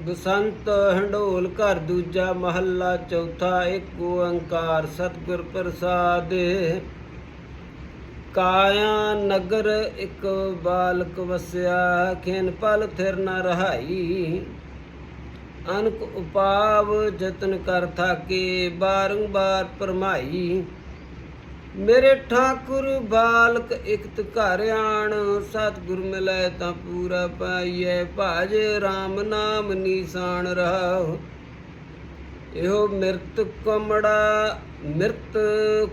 ਬਸੰਤ ਹੰਡੋਲ ਘਰ ਦੂਜਾ ਮਹੱਲਾ, ਚੌਥਾ ਇੱਕ ਓੰਕਾਰ, ਸਤਿਗੁਰ ਪ੍ਰਸਾਦ। ਕਾਇਆ ਨਗਰ ਇੱਕ ਬਾਲਕ ਵਸਿਆ, ਖੇਨ ਪਲ ਥਿਰ ਨ ਰਹਾਈ। ਅਨਕ ਉਪਾਵ ਜਤਨ ਕਰ ਥਾਕੇ, ਬਾਰੰਬਾਰ ਪਰਮਾਈ ਮੇਰੇ ਠਾਕੁਰ ਬਾਲਕ ਇਕਤ ਘਰ ਆਣ, ਸਤਿਗੁਰ ਮਿਲੈ ਤਾਂ ਪੂਰਾ ਪਾਈਐ, ਭਾਜ RAM ਨਾਮ ਨੀਸਾਨ ਰਹਾਉ। ਇਹੋ ਮਿਰਤ ਕਮੜਾ, ਮਿਰਤ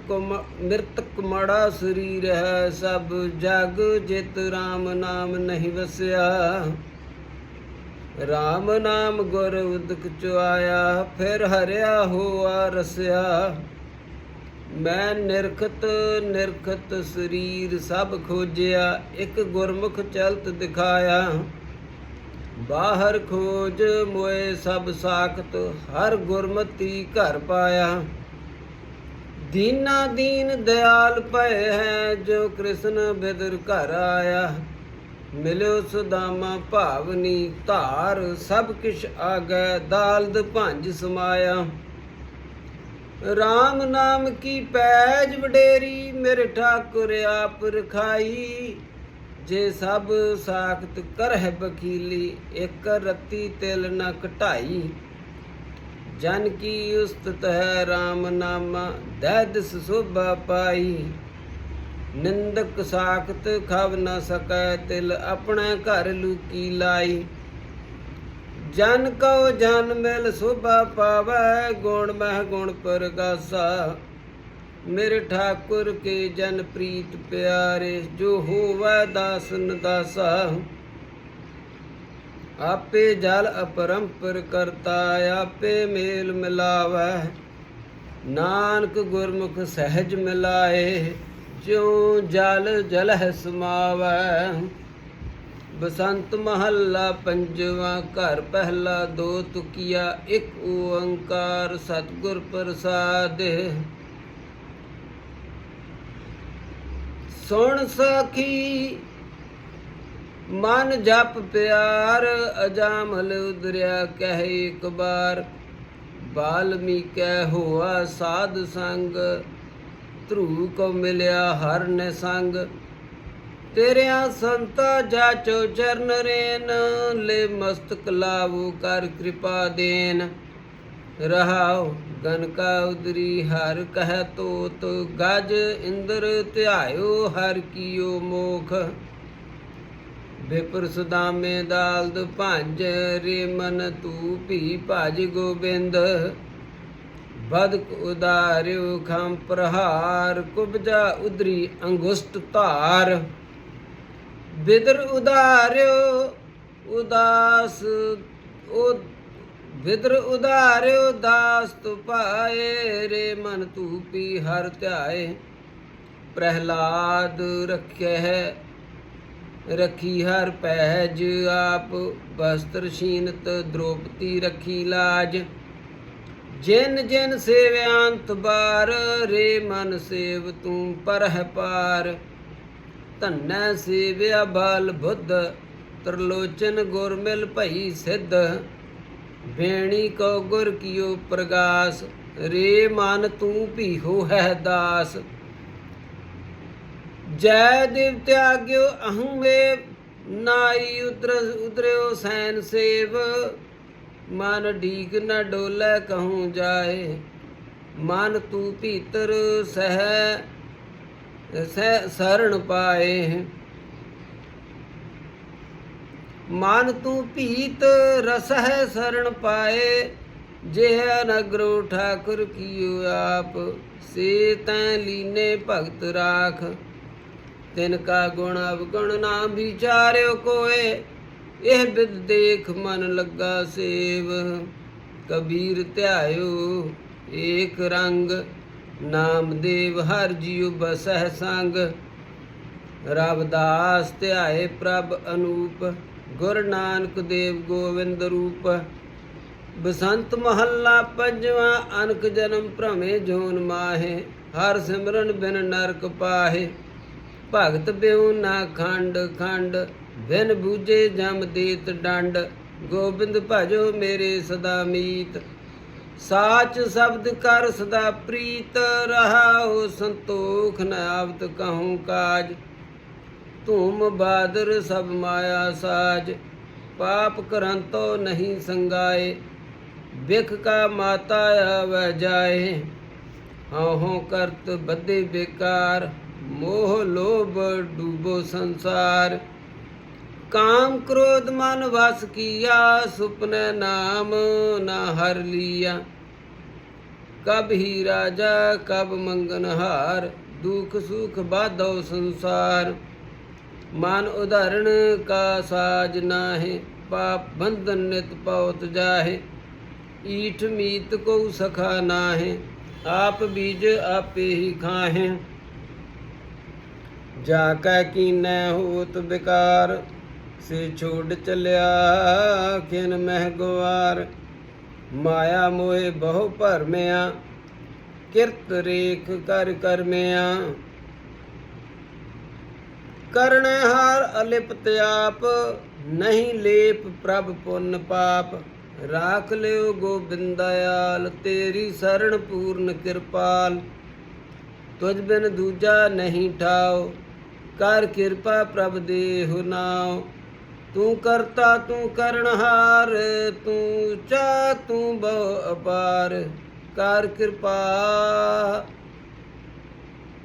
ਕਮ, ਮਿਰਤ ਕਮੜਾ ਸਰੀਰ ਹੈ, ਸਭ ਜਗ ਜਿਤ RAM ਨਾਮ ਨਹੀਂ ਵਸਿਆ। RAM ਨਾਮ ਗੁਰ ਉਦਕ ਚੁਆਇਆ, ਫਿਰ ਹਰਿਆ ਹੋਆ ਰਸਿਆ। ਮੈਂ ਨਿਰਖਤ ਨਿਰਖਤ ਸਰੀਰ ਸਭ ਖੋਜਿਆ, ਇੱਕ ਗੁਰਮੁਖ ਚਲਤ ਦਿਖਾਇਆ। ਬਾਹਰ ਖੋਜ ਮੋਏ ਸਭ ਸਾਖਤ, ਹਰ ਗੁਰਮਤੀ ਘਰ ਪਾਇਆ। ਦੀਨਾ ਦੀਨ ਦਿਆਲ ਭਏ ਹੈ, ਜੋ ਕ੍ਰਿਸ਼ਨ ਬਿਦਰ ਘਰ ਆਇਆ। ਮਿਲਿਓ ਸੁਦਾਮਾ ਭਾਵਨੀ ਧਾਰ, ਸਭ ਕਿਛ ਆਗੈ, ਦਾਲਦ ਭੰਜ ਸਮਾਇਆ। RAM ਨਾਮ ਕੀ ਪੈਜ ਵਡੇਰੀ, ਮੇਰੇ ਠਾਕੁਰ ਆਪ ਰਖਾਈ। ਜੇ ਸਭ ਸਾਖਤ ਕਰਹਿ ਬਖੀਲੀ ਇੱਕ ਰਤੀ ਤਿਲ ਨ ਘਟਾਈ। ਜਨ ਕੀ ਉਸਤਤ ਹੈ RAM ਨਾਮਾ ਦੈਦਸ ਸੋਭਾ ਪਾਈ। ਨਿੰਦਕ ਸਾਖਤ ਖਵ ਨ ਸਕੈ, ਤਿਲ ਆਪਣੇ ਘਰ ਲੂਕੀ ਲਾਈ। ਜਨ ਕਉ ਜਨ ਮਿਲ ਸੁਭਾ ਪਾਵੈ, ਗੁਣ ਮਹਿ ਗੁਣ ਪ੍ਰਗਾਸਾ। ਮੇਰੇ ਠਾਕੁਰ ਕੇ ਜਨ ਪ੍ਰੀਤ ਪਿਆਰੇ, ਜੋ ਹੋਵੈ ਦਾਸਨ ਦਾਸਾ। ਆਪੇ ਜਲ ਅਪਰੰਪਰ ਕਰਤਾ, ਆਪੇ ਮੇਲ ਮਿਲਾਵੈ। ਨਾਨਕ ਗੁਰਮੁਖ ਸਹਿਜ ਮਿਲਾਏ, ਜਿਉ ਜਲ ਜਲਹਿ ਸਮਾਵੈ। ਬਸੰਤ ਮਹੱਲਾ ਪੰਜਵਾਂ ਘਰ ਪਹਿਲਾ ਦੋ ਤੁਕੀਆ, ਇੱਕ ਓੰਕਾਰ ਸਤਿਗੁਰ ਪ੍ਰਸਾਦ। ਸੁਣ ਸਖੀ, ਮਨ ਜਪ ਪਿਆਰ, ਅਜਾਮਲ ਉਦਰਿਆ ਕਹਿ ਇੱਕ ਬਾਰ। ਕਹਿ ਹੋਆ ਸਾਧ ਸੰਗ, ਧਰੂ ਕੋ ਮਿਲਿਆ ਹਰ ਨੇ ਸੰਗ ਤੇਰਿਆਂ ਸੰਤਾ ਜਾਚੋ ਚਰਨ ਰੇਨ, ਲੈ ਮਸਤਕ ਲਾਵੋ ਕਰ ਕਿਰਪਾ ਦੇਨ ਰਹਾਉ ਗਨ ਕਾ ਉਦਰੀ, ਹਰ ਕਹਿ ਤੋਤ, ਗਜ ਇੰਦਰ ਧਿਆਇਓ, ਹਰ ਕੀਓ ਮੋਖ। ਬਿਪਰ ਸੁਦਾਮੇ ਦਾਲਦ ਭੰਜ ਰੇ ਮਨ, ਤੂ ਭੀ ਭਜ ਗੋਬਿੰਦ। ਬਦਕ ਉਦਾਰਿਓ ਖੰ ਪ੍ਰਹਾਰ, ਕੁਬਜਾ ਉਦਰੀ ਅੰਗੁਸ਼ਟ ਧਾਰ। ਬਿਦਰ ਉਦਾਰਿਓ ਉਦਾਸ ਉਹ ਬਿਦਰ ਉਦਾਰਿਓ ਦਾਸ ਤੁ ਪਾਏ ਰੇ ਮਨ ਤੂ ਪੀ ਹਰ ਧਿਆਏ। ਪ੍ਰਹਿਲਾਦ ਰਖਿਐ ਰਖੀ ਹਰ ਪਹਿਜ ਆਪ ਬਸਤਰ ਸ਼ੀਨਤ ਦ੍ਰੋਪਤੀ ਰਖੀ ਲਾਜ। ਜਿਨ ਜਿਨ ਸੇਵਿਆੰਤ ਬਾਰ, ਰੇ ਮਨ ਸੇਵ ਤੂੰ ਪਰਹਿ ਪਾਰ। ਧੰਨੈ ਸੇਵਿਆ ਬਲ ਬੁੱਧ, ਤਰਲੋਚਨ ਗੁਰ ਮਿਲ ਭਈ ਸਿੱਧ। ਬੇਣੀ ਕੋ ਗੁਰ ਕੀਓ ਪ੍ਰਗਾਸ, ਰੇ ਮਨ ਤੂੰ ਭੀਹੋ ਹੈ ਦਾਸ। ਜੈ ਦੇਵ ਤਿਆਗਿਓ ਅਹੰ ਵੇ ਨਾਈ ਉਦਰ ਉਦਰਿਓ ਸੈਨ ਸੇਵ। ਮਨ ਢੀਕ ਨ ਡੋਲੇ ਕਹੂੰ ਜਾਏ, ਮਨ ਤੂੰ ਭੀਤਰ ਸਹਿ। ਸਹਿ ਸਰਣ ਪਾਏ। ਮਨ ਤੂੰ ਭੀਤ ਰਸ ਹੈ ਸਰਣ ਪਾਏ, ਜਿਹ ਨਗਰੋ ਠਾਕੁਰ ਕੀਓ ਆਪ। ਸੇ ਤੈ ਲੀਨੇ ਭਗਤ ਰਾਖ। ਤਿਨ ਕਾ ਗੁਣ ਅਵਗੁਣ ਨਾ ਵਿਚਾਰਿਓ ਕੋਏ, ਇਹ ਬਿਦ ਦੇਖ ਮਨ ਲੱਗਾ ਸੇਵ। ਕਬੀਰ ਧਿਆਇਓ ਏਕ ਰੰਗ। ਨਾਮਦੇਵ ਹਰ ਜੀਉ ਬਸਹਿ ਸੰਗ। ਰਵਦਾਸ ਧਿਆਏ ਪ੍ਰਭ ਅਨੂਪ, ਗੁਰ ਨਾਨਕ ਦੇਵ ਗੋਵਿੰਦ ਰੂਪ। ਬਸੰਤ ਮਹੱਲਾ ਪੰਜਵਾਂ, ਅਨਕ ਜਨਮ ਭ੍ਰਮੇ ਜੋਨ ਮਾਹੇ, ਹਰ ਸਿਮਰਨ ਬਿਨ ਨਰਕ ਪਾਹੇ। ਭਗਤ ਬਿਉ ਨਾ ਖੰਡ ਖੰਡ, ਬਿਨ ਬੂਝੇ ਜਮ ਦੇਤ ਡੰਡ। ਗੋਬਿੰਦ ਭਜੋ ਮੇਰੇ ਸਦਾ ਮੀਤ। ਸਾਚ ਸ਼ਬਦ ਕਰ ਸਦਾ ਪ੍ਰੀਤ ਰਹਾਉ ਸੰਤੋਖ ਨ ਆਵਤ ਕਹੂੰ ਕਾਜ। ਧੂਮ ਬਾਦਰ ਸਭ ਮਾਇਆ ਸਾਜ, ਪਾਪ ਕਰੰਤੋ ਨਹੀਂ ਸੰਗਾਏ। ਬਿਖ ਕਾ ਮਾਤਾ ਆਵੈ ਜਾਏ ਹਉ ਹਉ ਕਰਤ ਬੱਦੇ ਬੇਕਾਰ। ਮੋਹ ਲੋਭ ਡੂਬੋ ਸੰਸਾਰ। ਕਾਮ ਕ੍ਰੋਧ ਮਨ ਵਸ ਕੀਆ, ਸੁਪਨੇ ਨਾਮ ਨਾ ਹਰ ਲੀਆ। ਕਬ ਹੀ ਰਾਜਾ, ਕਬ ਮੰਗਨ ਹਾਰ, ਦੁਖ ਸੁਖ ਬਾਧੋ ਸੰਸਾਰ। ਮਨ ਉਦਾਹਰਣ ਕਾ ਸਾਜ ਨਾਹਿ, ਪਾਪ ਬੰਧਨ ਨਿਤ ਪਉਤ ਜਾਹੇ। ਈਠ ਮੀਤ ਕੋ ਸਖਾ ਨਾਹਿ, ਆਪ ਬੀਜ ਆਪੇ ਹੀ ਖਾਹੇ। ਜਾ ਕੈ ਕੀਨੈ ਹੋਤ ਬਿਕਾਰ ਸੇ ਛੋੜ ਚਲਿਆ ਕਿਨ ਮਹਿ ਗਵਾਰ ਮਾਇਆ ਮੋਏ ਬਹੁ ਭਰਮਿਆ, ਕਿਰਤ ਰੇਖ ਕਰ ਕਰਮਿਆ। ਕਰਨ ਹਾਰ ਅਲਿਪਤ ਆਪ, ਨਹੀਂ ਲੇਪ ਪ੍ਰਭ ਪੁੰਨ ਪਾਪ। ਰਾਖ ਲਿਓ ਗੋਬਿੰਦਇਆਲ ਤੇਰੀ ਸਰਣ ਪੂਰਨ ਕਿਰਪਾਲ। ਤੁਝ ਬਿਨ ਦੂਜਾ ਨਹੀਂ ਠਾਓ, ਕਰ ਕਿਰਪਾ ਪ੍ਰਭ ਦੇਹੁ ਨਾਉ। ਤੂੰ ਕਰਤਾ, ਤੂੰ ਕਰਨਹਾਰ ਤੂੰ ਚਾ ਤੂੰ ਬਹੁ ਅਪਾਰ। ਕਰ ਕਿਰਪਾ,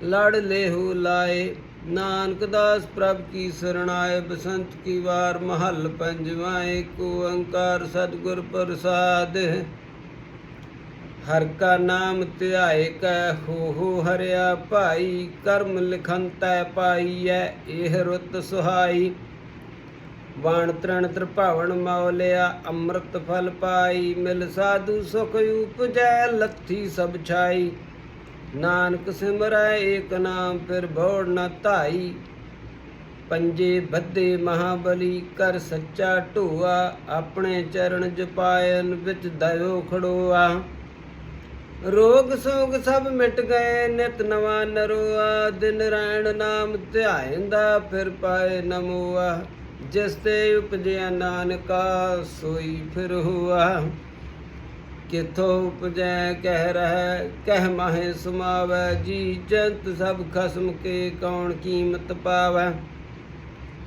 ਲੜ ਲੇਹੂ ਲਾਏ। ਨਾਨਕ ਦਾਸ ਪ੍ਰਭ ਕੀ ਸਰਣਾਏ ਬਸੰਤ ਕੀ ਵਾਰ ਮਹੱਲ ਪੰਜਵਾਂ ਏਕ ਓੰਕਾਰ ਸਤਿਗੁਰ ਪ੍ਰਸਾਦ। ਹਰ ਕਾ ਨਾਮ ਧਿਆਏ ਕੈ, ਹੋ ਹੋ, ਹਰਿਆ ਭਾਈ। ਕਰਮ ਲਿਖੰਤੈ ਪਾਈਐ, ਇਹ ਰੁੱਤ ਸੁਹਾਈ। ਵਾਣ ਤ੍ਰਣ ਤ੍ਰਿਭਾਵਨ ਮੌਲਿਆ, ਅੰਮ੍ਰਿਤ ਫਲ ਪਾਈ, ਮਿਲ ਸਾਧੂ ਸੁਖ ਉਪਜੈ, ਲੱਥੀ ਸਭ ਛਾਈ। ਨਾਨਕ ਸਿਮਰੈ, ਏਕ ਨਾਮ ਫਿਰ ਭੋੜ ਨ ਧਾਈ। ਪੰਜੇ ਬੱਦੇ ਮਹਾਬਲੀ, ਕਰ ਸੱਚਾ ਢੋਆ, ਆਪਣੇ ਚਰਨ ਜਪਾਇਨ ਵਿੱਚ ਦਇਓ ਖੜੋਆ। ਰੋਗ ਸੋਗ ਸਭ ਮਿਟ ਗਏ, ਨਿਤ ਨਵਾਂ ਨਰੋਆ। ਦਿਨ ਰੈਣ ਨਾਮ ਧਿਆਇਂਦਾ, ਫਿਰ ਪਾਏ ਨਮੋਆ। ਜਿਸ ਤੇ ਉਪਜਿਆ ਨਾਨਕਾ ਸੋਈ ਫਿਰ ਹੁਆ। ਕਿਥੋਂ ਉਪਜੈ ਕਹਿ ਰਹਿ, ਕਹਿ ਮਾਹੇ ਸਮਾਵੈ। ਜੀ ਜੰਤ ਸਭ ਖਸਮ ਕੇ ਕੌਣ ਕੀਮਤ ਪਾਵੈ।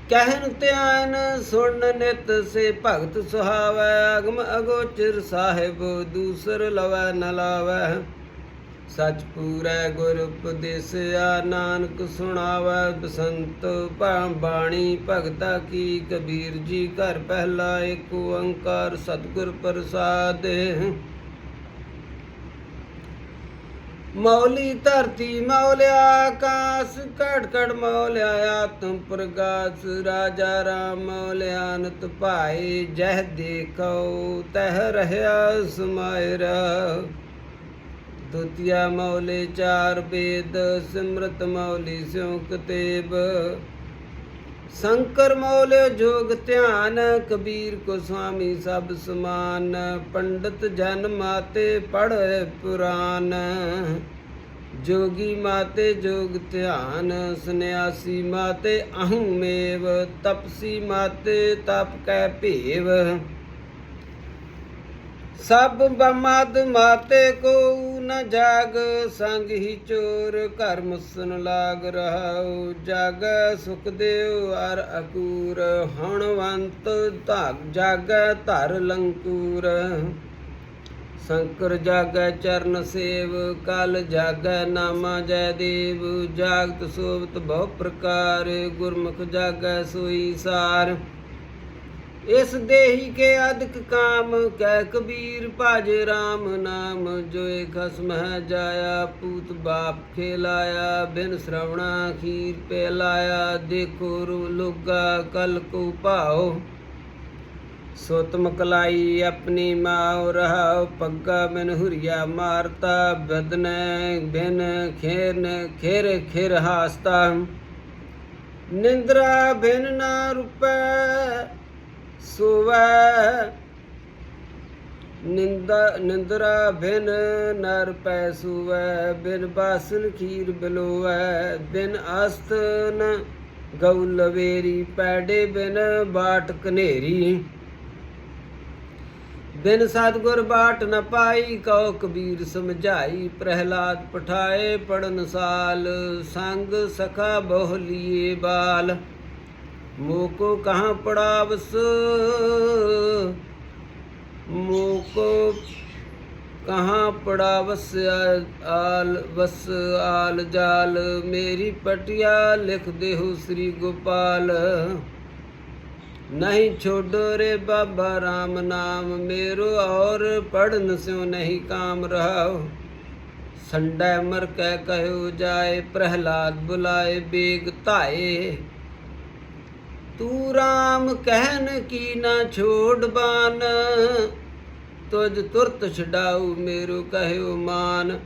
ਕਹਿਨ ਧਿਆਨ ਸੁਣ ਨਿਤ ਸੇ ਭਗਤ ਸੁਹਾਵੈ। ਅਗਮ ਅਗੋਚਰ ਸਾਹਿਬ ਦੂਸਰ ਲਵੈ ਨ ਲਾਵੈ। ਸਚ ਪੂਰੈ ਗੁਰ ਉਪਦੇਸਿਆ, ਨਾਨਕ ਸੁਣਾਵੈ ਬਸੰਤ ਬਾਣੀ, ਭਗਤਾ ਕੀ ਕਬੀਰ ਜੀ ਘਰ ਪਹਿਲਾ ਏਕ ਓੰਕਾਰ ਸਤਿਗੁਰ ਪ੍ਰਸਾਦ। ਮੌਲੀ ਧਰਤੀ ਮੌਲਿਆ, ਆਕਾਸ ਘੜ ਘੜ ਮੌਲਿਆ, ਆਤਮ ਪ੍ਰਗਾਸ ਰਾਜਾ ਰਾਮ ਮੌਲਿਆ, ਅਨੰਤ ਭਾਏ ਜਹ ਦੇਖੋ, ਤਹ ਰਹਿਆ ਸਮਾਇਰਾ। ਦੁਤੀਆ ਮੌਲੇ ਚਾਰ ਵੇਦ ਸਿਮਰਤ ਮੌਲੀ ਸਿਉਂਕ ਕਤੇਬ ਸ਼ੰਕਰ ਮੌਲਿਓ ਜੋਗ ਧਿਆਨ, ਕਬੀਰ ਕੋ ਸੁਆਮੀ ਸਭ ਸਮਾਨ। ਪੰਡਤ ਜਨ ਮਾਤੇ ਪੜ੍ਹੇ ਪੁਰਾਨ। ਜੋਗੀ ਮਾਤੇ ਜੋਗ ਧਿਆਨ, ਸੰਨਿਆਸੀ ਮਾਤੇ ਅਹੰ ਮੇਵ ਤਪਸੀ ਮਾਤੇ ਤਪ ਕੈ ਭੇਵ। ਸਭ ਬਮਦ ਮਾਤੇ ਕੋ ਨ ਜਾਗ, ਸੰਗ ਹੀ ਚੋਰ ਘਰ ਮੁਸਨ ਲਾਗ ਰਹਾਉ। ਜਗ ਸੁਖ ਦੇਵ ਅਰ ਅਕੂਰ ਹਣਵੰਤ ਧਾਗ, ਜਗ ਧਰ ਲੰਕੂਰ। ਸ਼ੰਕਰ ਜਾਗੈ ਚਰਨ ਸੇਵ, ਕਲ ਜਾਗੈ ਨਾਮਾ ਜੈ ਦੇਵ। ਜਾਗਤ ਸੋਵਤ ਬਹੁ ਪ੍ਰਕਾਰ, ਗੁਰਮੁਖ ਜਾਗੈ ਸੋਈ ਸਾਰ। ਇਸ ਦੇਹੀ ਕੇ ਅਦਕ ਕਾਮ ਕਹਿ ਕਬੀਰ ਭਜ RAM ਨਾਮ, ਜੋਏ ਖਸਮ ਹੈ ਜਾਇਆ, ਪੂਤ ਬਾਪ ਖੇਲਾਇਆ, ਬਿਨ ਸ਼ਰਵਣਾ ਖੀਰ ਪੇ ਲਾਇਆ ਦੇਖੋ ਰੂ ਲੋਗਾ, ਕਲ ਕੋ ਭਾਓ ਸੁਤ ਮਕਲਾਈ ਆਪਣੀ ਮਾਉ, ਰਹਾਉ, ਪੱਗਾ ਬਿਨ ਹੁਰੀਆ ਮਾਰਤਾ, ਬਦਨ ਬਿਨ ਖੇਰਨ ਖੇਰ ਖੇਰ ਹਾਸਤਾ। ਨਿੰਦਰਾ ਬਿਨ ਨਾ ਰੁਪੈ ਸੁਵੈ। ਨਿੰਦਾ, ਨਿੰਦਰਾ ਬਿਨ ਨਰ ਪੈ ਸੁਵੈ, ਬਿਨ ਬਾਸਨ ਖੀਰ ਬਿਲੋਵੈ, ਬਿਨ ਅਸਤਨ ਗਉ ਲਵੇਰੀ, ਪੈੜੇ ਬਿਨ ਬਾਟ ਕਨੇਰੀ ਬਿਨ ਸਤਗੁਰ ਬਾਟ ਨ ਪਾਈ ਕਉ ਕਬੀਰ ਸਮਝਾਈ, ਪ੍ਰਹਿਲਾਦ ਪਠਾਏ ਪੜਨ ਸਾਲ, ਸੰਗ ਸਖਾ ਬਹੁ ਲੀਏ ਬਾਲ। ਮੋਕੋ ਕਹਾਂ ਪੜਾਵਸ? ਮੋਕੋ ਕਹਾਂ ਪੜਾਵਸ? ਆਲ ਵਸ, ਆਲ ਜਾਲ। ਮੇਰੀ ਪਟਿਆ ਲਿਖ ਦੇਹੁ ਸ੍ਰੀ ਗੋਪਾਲ। ਨਹੀਂ ਛੋਡੋ ਰੇ ਬਾਬਾ RAM ਨਾਮ। ਮੇਰੋ ਔਰ ਪੜਨ ਸਿਉ ਨਹੀਂ ਕਾਮ ਰਹਾਉ। ਸੰਡੈ ਮਰ ਕਹਿ ਕਹਿਓ ਜਾਏ, ਪ੍ਰਹਿਲਾਦ ਬੁਲਾਏ, ਬੇਗ ਧਾਏ। ਤੂੰ RAM ਕਹਿਨ ਕੀ ਨਾ ਛੋੜ ਬਾਨ? ਤੁਜ ਤੁਰਤ ਛਡਾਉ ਮੇਰੋ ਕਹਿਓ ਮਾਨ।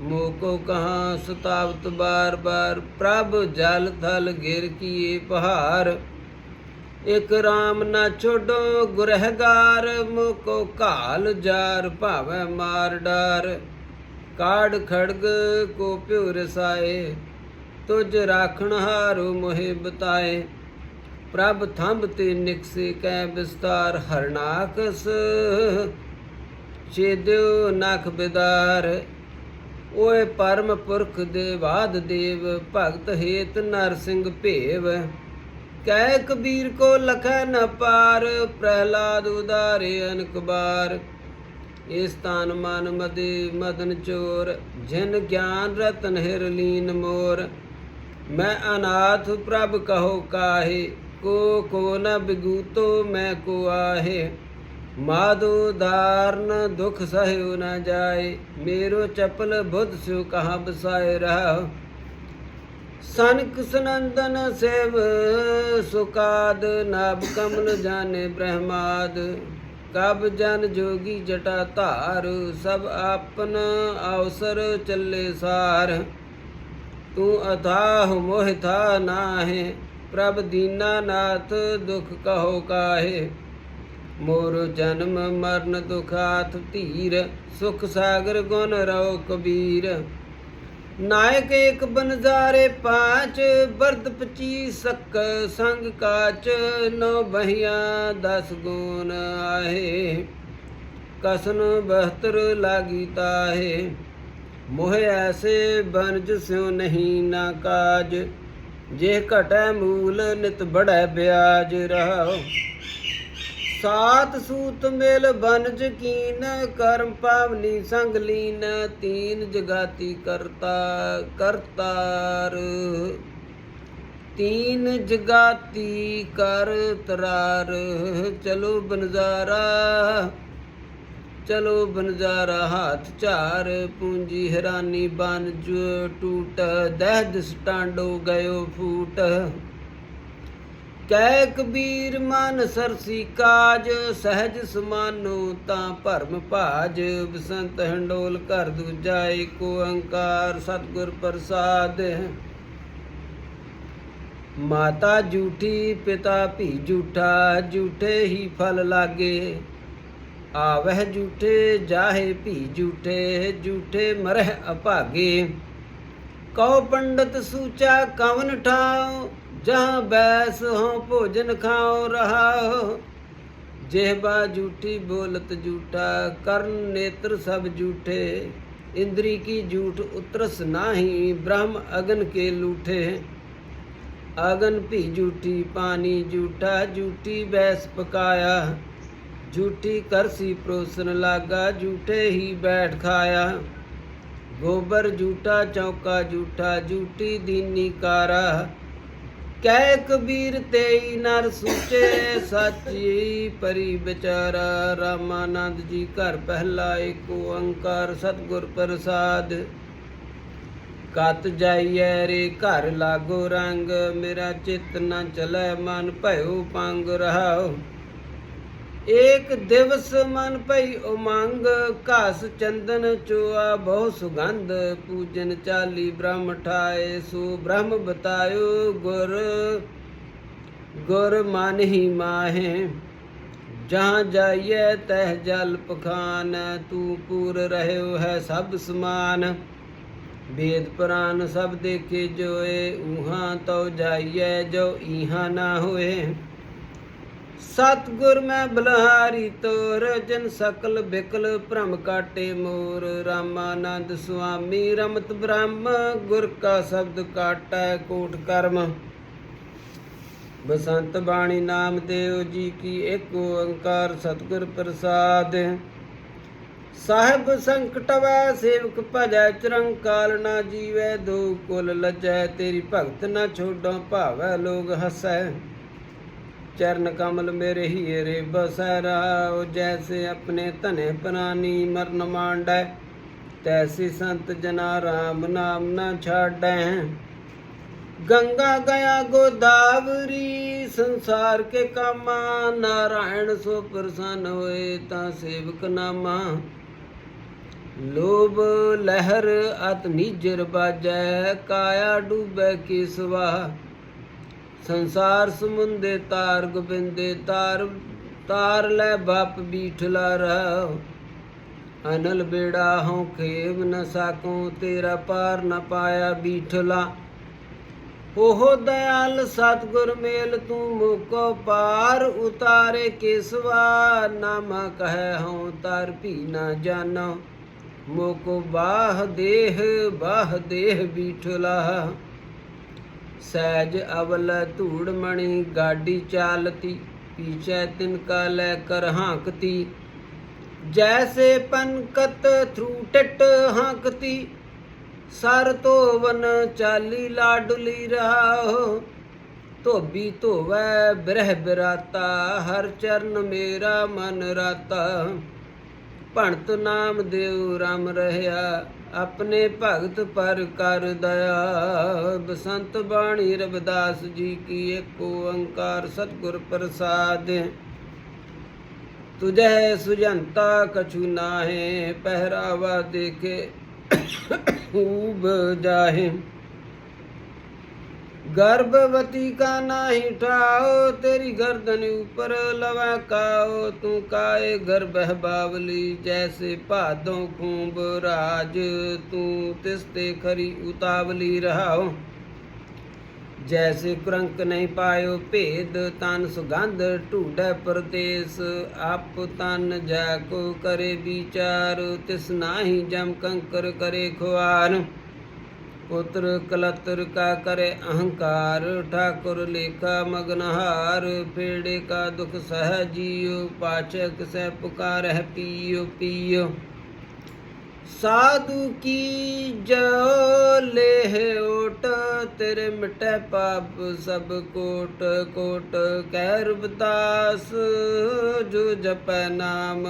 ਮੋਕੋ ਕਹਾਂ ਸਤਾਵਤ ਬਾਰ ਬਾਰ, ਪ੍ਰਭ ਜਲ ਥਲ ਗਿਰ ਕੀਏ ਪਹਾਰ। ਇਕ ਰਾਮ ਨਾ ਛੋਡੋ ਗੁਰਹਗਾਰ, ਮੋਕੋ ਘਾਲ ਜਾਰ ਭਾਵੇਂ ਮਾਰ ਡਾਰ। ਕਾੜ ਖੜਗ ਕੋ ਪਿਉ ਰਸਾਏ, ਤੁਜ ਰਾਖਣ ਹਾਰੋ ਮੋਹਿ ਬਤਾਏ। ਪ੍ਰਭ ਥੰਬ ਤੇ ਨਿਕਸੇ ਕੈ ਵਿਸਤਾਰ ਹਰਨਾਕਸ ਛੇਦਿਓ ਨਖ ਬਿਦਾਰ। ਓਏ ਪਰਮ ਪੁਰਖ ਦੇ ਬਾਦ ਦੇਵ, ਭਗਤ ਹੇਤ ਨਰ ਸਿੰਘ ਭੇਵ। ਕਹਿ ਕਬੀਰ ਕੋ ਲਖੈ ਨ ਪਾਰ, ਪ੍ਰਹਿਲਾਦ ਉਦਾਰੇ ਅਨਕ ਬਾਰ ਇਸ ਤਾਨ ਮਨ ਮਦੇ ਮਦਨ ਚੋਰ, ਜਿਨ ਗਿਆਨ ਰਤਨ ਹਿਰ ਲੀਨ ਮੋਰ। ਮੈਂ ਅਨਾਥ ਪ੍ਰਭ ਕਹੋ ਕਾਹੇ ਕੋ ਕੋ ਨ ਬਿਗੂਤੋ ਮੈਂ ਕੋ ਆਹੇ। ਮਾਦੋ ਦਾਰਨ ਦੁਖ ਸਹਿਉ ਨ ਜਾਏ। ਮੇਰੋ ਚਪਲ ਬੁੱਧ ਸਿਉ ਕਹਾਂ ਬਸਾਏ ਰਹਾ। ਸਨਕ ਸਨੰਦਨ ਸੇਵ ਸੁਕਾਦ, ਨਾਭ ਕਮਲ ਜਾਣੇ ਬ੍ਰਹਮਾਦ। ਕਬ ਜਨ ਜੋਗੀ ਜਟਾ ਧਾਰ, ਸਭ ਆਪਨ ਅਵਸਰ ਚੱਲੇ ਸਾਰ। ਤੂੰ ਅਥਾਹ ਮੋਹਿ ਥਾ ਨਾਹੇ। ਪ੍ਰਭ ਦੀਨਾ ਨਾਥ ਦੁਖ ਕਹੋ ਕਾਹੇ। ਮੋਰ ਜਨਮ ਮਰਨ ਦੁਖਾਤ ਧੀਰ, ਸੁਖ ਸਾਗਰ ਗੁਣ ਰਉ ਕਬੀਰ। ਨਾਇਕ ਏਕ ਬਨਜ਼ਾਰੇ ਪਾਂਚ ਬਰਦ ਪਚੀ ਸਕ ਸੰਗ ਕਾਚ, ਨੌ ਬਹਿਆ ਦਸ ਗੁਣ ਆਹੇ। ਕਸਨ 72 ਲਾਗੀ ਤਾਹੇ, ਮੋਹ ਐਸੇ ਬਨਜ ਸਿਉ ਨਹੀਂ ਨਾ ਕਾਜ। ਜੇ ਘਟੈ ਮੂਲ ਨਿਤ ਬੜੈ ਬਿਆਜ ਰਹਾਓ ਸਾਤ ਸੂਤ ਮੇਲ ਬਨਜ ਕੀਨ ਕਰਮ ਪਾਵਨੀ ਸੰਗ ਲੀਨ, ਤੀਨ ਜਗਾਤੀ ਕਰਤਾ, ਕਰਤਾਰ। ਤੀਨ ਜਗਾਤੀ ਕਰ ਤਰਾਰ, ਚਲੋ ਬਨਜ਼ਾਰਾ ਚਲੋ ਬਨਜ਼ਾਰਾ ਹਾਥ ਝਾਰ, ਪੂੰਜੀ ਹੈਰਾਨੀ ਬਨ ਜੋ ਟੂਟ ਦਹਿ ਸਟਾਂਡੋ ਗਇਓ ਫੂਟ। ਕੈ ਕਬੀਰ ਮਨ ਸਰਸੀ ਕਾਜ, ਸਹਿਜ ਸਮਾਨੋ ਤਾਂ ਭਰਮ ਭਾਜ। ਬਸੰਤ ਹੰਡੋਲ ਘਰ ਦੂਜਾ ਏਕੋ ਓੰਕਾਰ ਸਤਿਗੁਰ ਪ੍ਰਸਾਦ। ਮਾਤਾ ਝੂਠੀ ਪਿਤਾ ਭੀ ਝੂਠਾ ਝੂਠੇ ਹੀ ਫਲ ਲਾਗੇ। ਆਵਹਿ ਝੂਠੇ, ਜਾਹੇ ਭੀ ਝੂਠੇ ਝੂਠੇ ਮਰਹਿ ਅਭਾਗੇ। ਕਉ ਪੰਡਤ ਸੂਚਾ ਕਵਨ ਠਾਉ, ਜਹ ਬੈਸ ਹੋ ਭੋਜਨ ਖਾਓ ਰਹਾਓ ਜਿਹਬਾ ਝੂਠੀ ਬੋਲਤ ਝੂਠਾ, ਕਰਨ ਨੇਤਰ ਸਭ ਝੂਠੇ। ਇੰਦਰੀ ਕੀ ਝੂਠ ਉਤਰਸ ਨਾਹੀ, ਬ੍ਰਹਮ ਅਗਨ ਕੇ ਲੂਠੇ। ਅਗਨ ਭੀ ਝੂਠੀ, ਪਾਣੀ ਝੂਠਾ, ਝੂਠੀ ਬੈਸ ਪਕਾਇਆ। ਝੂਠੀ ਕਰਸੀ ਪਰੋਸਨ ਲਾਗਾ, ਝੂਠੇ ਹੀ ਬੈਠ ਖਾਇਆ। ਗੋਬਰ ਝੂਠਾ ਚੌਕਾ ਝੂਠਾ, ਝੂਠੀ ਦੀਨੀ ਕਾਰਾ। ਕਹਿ ਕਬੀਰ ਤੇਈ ਨਰ ਸੂਚੇ, ਸਾਚੀ ਪਰੀ ਵਿਚਾਰਾ। ਰਾਮਾਨੰਦ ਜੀ ਘਰ ਪਹਿਲਾ ਏਕ ਓੰਕਾਰ, ਸਤਿਗੁਰ ਪ੍ਰਸਾਦ। ਕਤ ਜਾਈਐ ਰੇ ਘਰ ਲਾਗੋ ਰੰਗ, ਮੇਰਾ ਚਿਤ ਨਾ ਚਲੈ, ਮਨ ਭਇਓ ਪੰਗ ਰਹਾਉ ਏਕ ਦਿਵਸ ਮਨ ਭਈ ਉਮੰਗ, ਘਾਸ ਚੰਦਨ ਚੋਆ, ਬਹੁ ਸੁਗੰਧ ਪੂਜਨ ਚਾਲੀ, ਬ੍ਰਹਮ ਠਾਏ, ਸੋ ਬ੍ਰਹਮ ਬਤਾਇਓ ਗੁਰ। ਗੁਰ ਮਨ ਹੀ ਮਾਹੇ, ਜਹਾਂ ਜਾਈਏ ਤਹ ਜਲ ਪਖਾਨ, ਤੂੰ ਪੂਰ ਰਹਿਓ ਹੈ ਸਭ ਸਮਾਨ। ਵੇਦ ਪੁਰਾਨ ਸਭ ਦੇਖੇ ਜੋਏ, ਊਹਾਂ ਤਉ ਜਾਈਏ ਜੋ ਇਹਾਂ ਨਾ ਹੋਏ। ਸਤਗੁਰ ਮੈਂ ਬਲਹਾਰੀ ਤੋਰ, ਜਨ ਸਕਲ ਬਿਕਲ ਭ੍ਰਮ ਕਾਟੇ ਮੋਰ। ਰਾਮਾਨੰਦ ਸੁਆਮੀ ਰਮਤ ਬ੍ਰਹਮ, ਗੁਰ ਕਾ ਸ਼ਬਦ ਕਾਟੈ ਕੋਟ ਕਰਮ। ਬਸੰਤ ਬਾਣੀ ਨਾਮ ਦੇਵ ਜੀ ਕੀ ਏਕ ਓੰਕਾਰ ਸਤਿਗੁਰ ਪ੍ਰਸਾਦ। ਸਾਹਿਬ ਸੰਕਟਵੈ, ਸੇਵਕ ਭਜੈ, ਚਰੰਕਾਲ ਨਾ ਜੀਵੈ, ਦੋ ਕੁਲ ਲਜੈ, ਤੇਰੀ ਭਗਤ ਨਾ ਛੋਡਾਂ, ਭਾਵੈ ਲੋਗ ਹਸੈ। ਚਰਨ ਕਮਲ ਮੇਰੇ ਹੀਰੇ ਬਸੈ ਰਾਉ ਜੈਸੇ ਆਪਣੇ ਧਨੇ ਪ੍ਰਾਨੀ ਮਰਨ ਮਾਂਡੈ, ਤੈਸੀ ਸੰਤ ਜਨਾ ਰਾਮ ਨਾਮ ਨਾ ਛਾਡੈ। ਗੰਗਾ ਗਿਆ ਗੋਦਾਵਰੀ, ਸੰਸਾਰ ਕੇ ਕਾਮਾ, ਨਾਰਾਇਣ ਸੋ ਪ੍ਰਸੰਨ ਹੋਏ ਤਾਂ ਸੇਵਕ ਨਾਮਾ। ਲੋਭ ਲਹਿਰ ਅਤ ਨੀਜਰ ਬਾਜੈ, ਕਾਇਆ ਡੂਬੈ ਕਿਸਵਾ ਸੰਸਾਰ ਸਮੁੰਦੇ ਤਾਰ ਗੋਬਿੰਦੇ ਤਾਰ ਤਾਰ ਲੈ ਬਾਪ ਬੀਠਲਾ ਰਹਾ ਅਨਲ ਬੇੜਾ ਹਉ ਖੇਮ ਨ ਸਾਕੋ, ਤੇਰਾ ਪਾਰ ਨ ਪਾਇਆ ਬੀਠਲਾ। ਉਹ ਦਇਆਲ ਸਤਗੁਰ ਮੇਲ, ਤੂੰ ਮੁਕੋ ਪਾਰ ਉਤਾਰੇ ਕਿਸਵਾ। ਨਾਮ ਕਹੈ ਹਉ ਤਰ ਭੀ ਨਾ ਜਾਣੋ ਮੋਕੋ ਬਾਹ ਦੇਹ ਬਾਹ ਦੇਹ ਬੀਠਲਾ। ਸਹਿਜ ਅਵਲ ਧੂੜ ਮਣੀ ਗਾਡੀ ਚਾਲਤੀ, ਪੀਛੇ ਤਿਨ ਲੈ ਕਰ ਹਾਂਕਤੀ। ਜੈਸੇ ਪਨਕਤ ਥਰੂਟਟ ਹਾਂਕਤੀ, ਸਰ ਧੋਵਨ ਚਾਲੀ ਲਾਡੁਲੀ ਰਹਾਓ ਧੋਬੀ ਧੋਵੈ ਬ੍ਰਹ ਬਰਾਤਾ, ਹਰ ਚਰਨ ਮੇਰਾ ਮਨ ਰਾਤਾ। ਭਣਤ ਨਾਮ ਦੇਵ ਰਾਮ ਰਹਿਆ ਆਪਣੇ ਭਗਤ ਪਰ ਕਰ ਦਇਆ। ਬਸੰਤ ਬਾਣੀ ਰਵਿਦਾਸ ਜੀ ਕੀ ਏਕ ਓੰਕਾਰ ਸਤਿਗੁਰ ਪ੍ਰਸਾਦ। ਤੁਝੈ ਸੁਜੰਤਾ ਕਛੂ ਨਾਹੇ, ਪਹਿਰਾਵਾ ਦੇਖੇ, ਖੂਬ ਜਾਹੇ। गर्भवती का नाही ठाओ तेरी गर्दन ऊपर लवा काओ तू काए गर्भ बावली जैसे भादों खूब राज तू तिस्ते खरी उतावली रहाओ जैसे कुरंक नहीं पायो भेद तन सुगंध ढूढ़े परदेस आप तन जैको करे विचार तिस नाही जम कंकर करे खुआर पुत्र ਪੁੱਤਰ ਕਲਤਰ ਕਾ ਕਰੇ ਅਹੰਕਾਰ, ਠਾਕੁਰ ਲੇਖਾ ਮਗਨਹਾਰ ਪੇੜੇ ਕਾ ਦੁਖ ਸਹਿ ਜੀਉ, ਪਾਚਕ ਸਹਿ ਪੁਕਾਰਹਿ ਪੀਉ ਪੀਉ। ਸਾਧੂ ਕੀ ਜੋ ਲੇਹ ਓਟ, ਤੇਰੇ ਮਿਟੈ ਪਾਪ ਸਭ ਕੋਟ ਕੋਟ ਕਹਿ ਰਬਦਾਸ ਜੋ ਜਪੈ ਨਾਮ,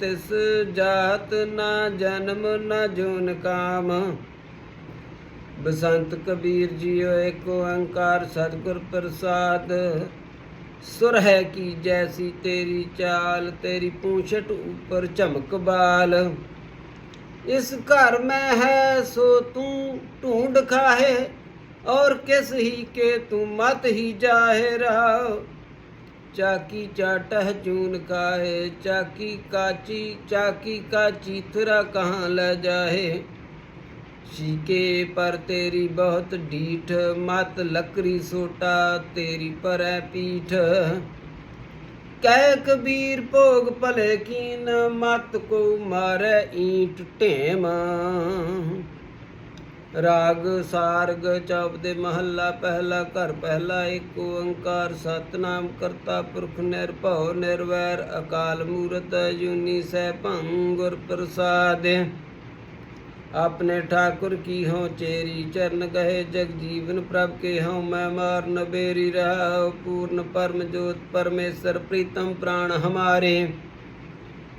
ਤਿਸ ਜਾਤ ਨਾ ਜਨਮ, ਨਾ ਜੂਨ ਕਾਮ। ਬਸੰਤ ਕਬੀਰ ਜੀਓ ਏਕ ਓੰਕਾਰ ਸਤਿਗੁਰ ਪ੍ਰਸਾਦ ਸੁਰ ਹੈ ਕੀ ਜੈਸੀ ਤੇਰੀ ਚਾਲ ਤੇਰੀ ਪੂਛਟ ਉੱਪਰ ਝਮਕ ਬਾਲ इस घर में है सो तू ढूंढ खाहे और किस ही के तू मत ही जाहे रहो चाकी चाटह चून खाए चाकी काची चाकी का चीथरा कहाँ ले जाहे ਸੀਕੇ ਪਰ ਤੇਰੀ ਬਹੁਤ ਢੀਠ, ਮਤ ਲਕਰੀ ਸੋਟਾ ਤੇਰੀ ਪਰੈ ਪੀਠ। ਕਹਿ ਕਬੀਰ ਭੋਗ ਭਲੇ ਕੀਨ, ਮਤ ਕੋ ਮਾਰੈ ਈਟ ਢੇਮ। ਰਾਗ ਸਾਰਗ ਚੌਪ ਦੇ ਮਹੱਲਾ ਪਹਿਲਾ, ਘਰ ਪਹਿਲਾ ਏਕ ਓੰਕਾਰ ਸਤਨਾਮ ਕਰਤਾ ਪੁਰਖ ਨਿਰਭਉ ਨਿਰਵੈਰ, ਅਕਾਲ ਮੂਰਤ ਜੁਨੀ ਸੈ ਭੰਗੁਰ ਪ੍ਰਸਾਦਿ। ਆਪਣੇ ਠਾਕੁਰ ਕੀ ਹੋ ਚੇਰੀ, ਚਰਨ ਗਏ ਜਗ ਜੀਵਨ ਪ੍ਰਭ ਕੇ ਹਉ ਮੈਂ ਮਾਰ ਨਬੇਰੀ ਰਹਾ, ਪੂਰਨ ਪਰਮ ਜੋਤ ਪਰਮੇਸ਼ਰ ਪ੍ਰੀਤਮ ਪ੍ਰਾਣ ਹਮਾਰੇ।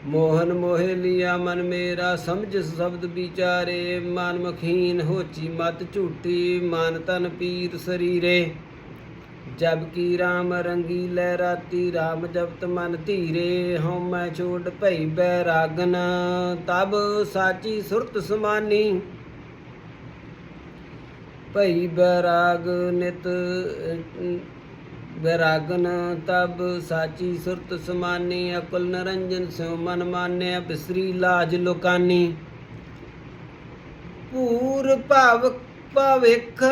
ਮੋਹਨ ਮੋਹਿ ਲਿਆ ਮਨ ਮੇਰਾ, ਸਮਝ ਸ਼ਬਦ ਵਿਚਾਰੇ, ਮਨ ਮਖੀਨ ਹੋਚੀ ਮਤ ਝੂਠੀ, ਮਨ ਤਨ ਪੀਰ ਸਰੀਰੇ। ਜਬ ਕੀ RAM ਰੰਗੀ ਲੈ ਰਾਤੀ RAM ਜਪਤ ਮਨ ਧੀਰੇ, ਹਉ ਮੈਂ ਛੋੜ ਭਈ ਬੈਰਾਗਨ, ਤਬ ਸਾਚੀ ਸੁਰਤ ਸਮਾਨੀ। ਭਈ ਬੈਰਾਗ ਨਿਤ, ਬੈਰਾਗਨ, ਤਬ ਸਾਚੀ ਸੁਰਤ ਸਮਾਨੀ, ਅਕਲ ਨਰੰਜਨ ਸਿਉ ਮਨ ਮਾਨਿਆ, ਬਿਸਰੀ ਲਾਜ ਲੋਕਾਨੀ। ਪੂਰ ਭਾਵ ਭਵਿਖ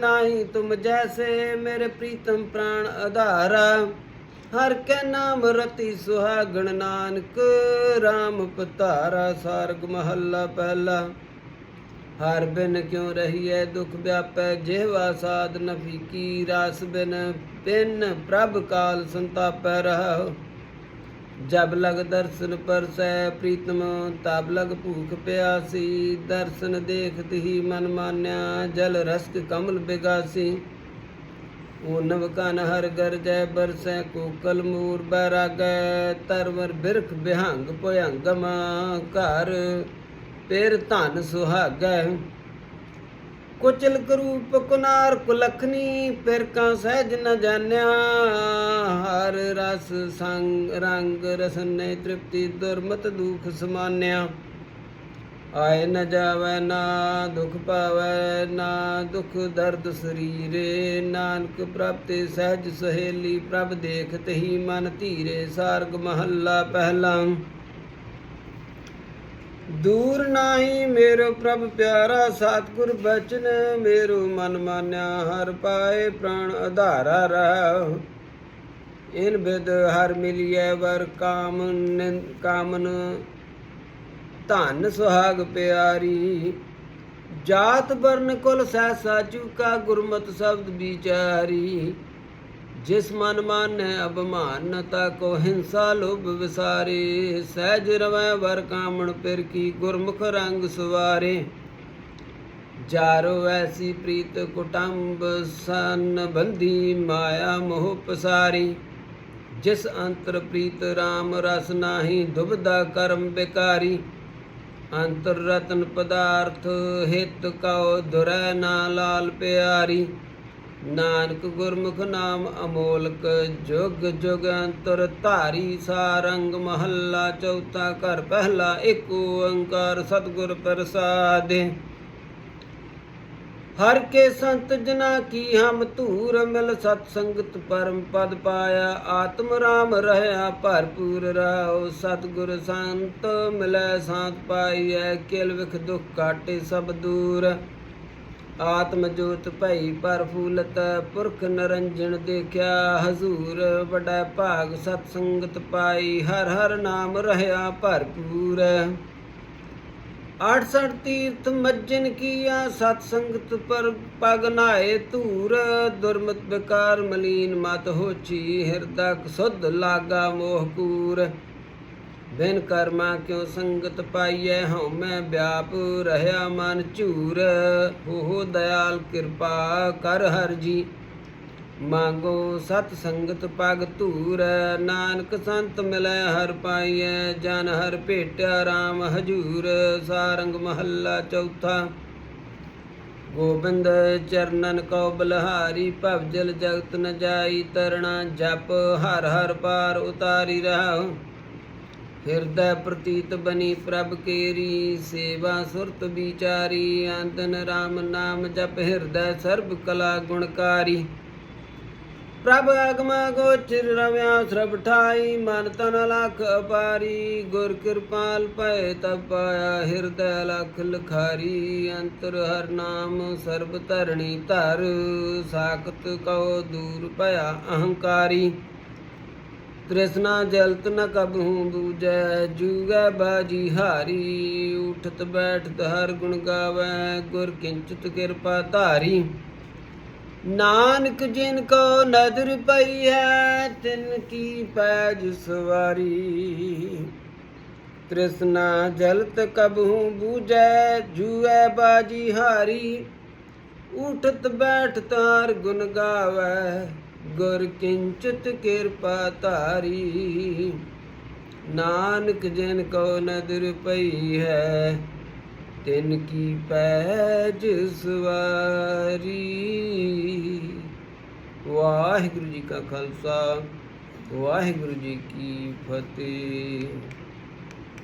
ਨਾਹੀ ਤੁਮ ਜੈਸੇ ਮੇਰੇ ਪ੍ਰੀਤਮ ਪ੍ਰਾਣ ਆਧਾਰਾ। ਹਰ ਕੈ ਨਾਮ ਰਤੀ ਸੁਹਾਗਣ ਨਾਨਕ RAM ਪਤਾਰਾ ਸਾਰਗ ਮਹੱਲਾ ਪਹਿਲਾ। ਹਰ ਬਿਨ ਕਿਉ ਰਹੀਐ ਦੁਖ ਵਿਆਪੈ, ਜਿਹਵਾ ਸਾਧ ਨ ਫੀਕੀ ਰਸ ਬਿਨ। ਬਿਨ ਪ੍ਰਭ ਕਾਲ ਸੰਤਾਪੈ ਰਹੋ ਜਬ ਲਗ ਦਰਸ਼ਨ ਪਰਸੈ ਪ੍ਰੀਤਮ, ਤਬ ਲਗ ਭੂਖ ਪਿਆਸੀ। ਦਰਸ਼ਨ ਦੇਖਤ ਹੀ ਮਨ ਮਾਨਿਆ, ਜਲ ਰਸਕ ਕਮਲ ਬਿਗਾਸੀ। ਓਨਵ ਕਨ ਹਰ ਗਰਜੈ, ਬਰਸੈ ਕੋਕਲ ਮੂਰ ਬੈਰਾਗੈ। ਤਰਵਰ ਬਿਰਖ ਬਿਹੰਗ ਭਯੰਗਮ ਘਰ, ਪੇਰ ਧਨ ਸੁਹਾਗੈ। ਕੁਚਲ ਕਰੂਪ ਕੁਨਾਰ ਕੁਲਖਨੀ ਫਿਰ ਕਾ ਸਹਿਜ ਨ ਜਾਣਿਆ। ਹਰ ਰਸ ਸੰਗ ਰੰਗ ਰਸਨੇ ਤ੍ਰਿਪਤੀ ਦੁਰਮਤ ਦੁਖ ਸਮਾਨਿਆ। ਆਏ ਨ ਜਾਵੈ ਨਾ ਦੁਖ ਪਾਵੈ, ਨਾ ਦੁਖ ਦਰਦ ਸਰੀਰੇ। ਨਾਨਕ ਪ੍ਰਾਪਤੇ ਸਹਿਜ ਸਹੇਲੀ ਪ੍ਰਭ ਦੇਖਤ ਹੀ ਮਨ ਧੀਰੇ, ਸਾਰਗ ਮਹੱਲਾ ਪਹਿਲਾ। ਦੂਰ ਨਾਹੀ ਮੇਰੋ ਪ੍ਰਭ ਪਿਆਰਾ ਸਤਿਗੁਰ ਬਚਨ, ਮੇਰੋ ਮਨ ਮਾਨਿਆ ਹਰ ਪਾਏ ਪ੍ਰਾਣ ਆਧਾਰਾ ਰਹੁ। ਇਨ ਬਿਦ ਹਰ ਮਿਲਿਐ ਵਰ ਕਾਮਨ ਕਾਮਨ ਧਨ ਸੁਹਾਗ ਪਿਆਰੀ। ਜਾਤ ਬਰਨ ਕੁਲ ਸਹਿਸਾ ਚੁਕਾ ਗੁਰਮਤ ਸ਼ਬਦ ਵਿਚਾਰੀ। ਜਿਸ ਮਨ ਮਾਨੈ ਅਭਮਾਨਤਾ ਕੋ ਹਿੰਸਾ ਲੋਭ ਵਿਸਾਰੇ। ਸਹਿਜ ਰਵੈ ਵਰ ਕਾਮਣ ਪਿਰ ਕੀ ਗੁਰਮੁਖ ਰੰਗ ਸਵਾਰੇ। ਜਾਰੋ ਐਸੀ ਪ੍ਰੀਤ ਕੁਟੰਬ, ਸਨ ਬੰਦੀ ਮਾਇਆ ਮੋਹ ਪਸਾਰੀ। ਜਿਸ ਅੰਤਰ ਪ੍ਰੀਤ RAM ਰਸ ਨਾਹੀ ਦੁਬਦਾ ਕਰਮ ਬਿਕਾਰੀ ਅੰਤਰ ਰਤਨ ਪਦਾਰਥ, ਹਿਤ ਕਉ ਦੁਰੈ ਨਾ ਲਾਲ ਪਿਆਰੀ। ਨਾਨਕ ਗੁਰਮੁਖ ਨਾਮ ਅਮੋਲਕ, ਜੁਗ ਜੁਗ ਅੰਤਰ ਧਾਰੀ ਸਾਰੰਗ, ਮਹੱਲਾ ਚੌਥਾ ਘਰ, ਪਹਿਲਾ ਏਕ ਓੰਕਾਰ ਸਤਿਗੁਰ ਪ੍ਰਸਾਦਿ। ਹਰ ਕੇ ਸੰਤ ਜਨਾ ਕੀ ਹਮ ਧੂਰ ਮਿਲ ਸਤ ਸੰਗਤ ਪਰਮ ਪਦ ਪਾਇਆ, ਆਤਮ ਰਾਮ ਰਹਾ, ਭਰਪੂਰ ਰਾਉ ਸਤਿਗੁਰ ਸੰਤ ਮਿਲੈ ਸਾਥ ਪਾਈਐ, ਕਿਲ ਵਿਖ ਦੁਖ ਕਾਟੇ ਸਭ ਦੂਰ। ਆਤਮ ਜੋਤ ਭਈ ਪਰ ਫੂਲਤ ਪੁਰਖ ਨਰੰਜਨ ਦੇਖਿਆ। ਹਜ਼ੂਰ ਵੱਡਾ ਭਾਗ ਸਤ ਸੰਗਤ ਪਾਈ। ਹਰ ਹਰ ਨਾਮ ਰਹਾ ਭਰਪੂਰ। 68 ਤੀਰਥ ਮੱਜਨ ਕੀਆ। ਸਤ ਸੰਗਤ ਪਰ ਪਗ ਨਾਏ ਧੂਰ। ਦੁਰਮਤ ਵਿਕਾਰ ਮਲੀਨ ਮਤ ਹੋਚੀ। ਹਿਰਦਾ ਸੁਧ ਲਾਗਾ ਮੋਹ ਕੂਰ। ਬਿਨ ਕਰਮਾ ਕਿਉ ਸੰਗਤ ਪਾਈਐ? ਹਉ ਮੈਂ ਵਿਆਪ ਰਹਾ ਮਨ ਝੂਰ। ਹੋ ਦਇਆਲ ਕਿਰਪਾ ਕਰ ਹਰ ਜੀ। ਮੰਗੋ ਸਤ ਸੰਗਤ ਪਗ ਧੂਰ। ਨਾਨਕ ਸੰਤ ਮਿਲੈ ਹਰ ਪਾਈਐ, ਜਨ ਹਰ ਭੇਟਿਆ RAM ਹਜੂਰ। ਸਾਰੰਗ ਮਹੱਲਾ ਚੌਥਾ। ਗੋਬਿੰਦ ਚਰਨਨ ਕਉ ਬਲਹਾਰੀ ਭਵਜਲ ਜਗਤ ਨ ਜਾਈ ਤਰਣਾ ਜਪ। ਹਰ ਹਰ ਪਾਰ ਉਤਾਰੀ ਰਹਾਉ। ਹਿਰਦੈ ਪ੍ਰਤੀਤ ਬਨੀ ਪ੍ਰਭ ਕੇਰੀ, ਸੇਵਾ ਸੁਰਤ ਵਿਚਾਰੀ ਅੰਤਨ RAM ਨਾਮ ਜਪ ਹਿਰਦੈ ਸਰਬ ਕਲਾ ਗੁਣਕਾਰੀ। ਪ੍ਰਭ ਅਗਮ ਗੋਚਰ ਰਵਿਆ ਸਰਬ ਠਾਈ, ਮਨ ਤਨ ਲਖ ਅਪਾਰੀ, ਗੁਰ ਕਿਰਪਾਲ ਪਏ ਤਬ ਪਾਇਆ ਹਿਰਦੈ ਲਖ ਲਖਾਰੀ, ਅੰਤਰ ਹਰ ਨਾਮ ਸਰਬ ਧਰਣੀ ਧਰ, ਸਾਖਤ ਕਉ ਦੂਰ ਭਇਆ ਅਹੰਕਾਰੀ। ਤ੍ਰਿਸ਼ਨਾ ਜਲਤ ਨ ਕਬਹੂ ਬੂਜੈ ਜੂਗੈ ਬਾਜੀ ਹਾਰੀ। ਉਠਤ ਬੈਠਤ ਹਰ ਗੁਣ ਗਾਵੈ, ਗੁਰ ਕਿੰਚਿਤ ਕਿਰਪਾ ਧਾਰੀ। ਨਾਨਕ ਜਿਨ ਕੋ ਨਦਰ ਪਈ ਹੈ, ਤਿਨ ਕੀ ਪੈਜ ਸਵਾਰੀ। ਤ੍ਰਿਸ਼ਨਾ ਜਲਤ ਕਬਹੂ ਬੂਜੈ ਜੂਐ ਬਾਜੀ ਹਾਰੀ। ਉਠਤ ਬੈਠ ਹਰ ਗੁਣ ਗਾਵੈ ਗੁਰ ਕਿੰਚਿਤ ਕਿਰਪਾ ਧਾਰੀ। ਨਾਨਕ ਜਿਨ ਕੋ ਨਦਰ ਪਈ ਹੈ, ਤਿਨ ਕੀ ਪੈਜ ਸਵਾਰੀ। ਵਾਹਿਗੁਰੂ ਜੀ ਕਾ ਖਾਲਸਾ, ਵਾਹਿਗੁਰੂ ਜੀ ਕੀ ਫਤਿਹ।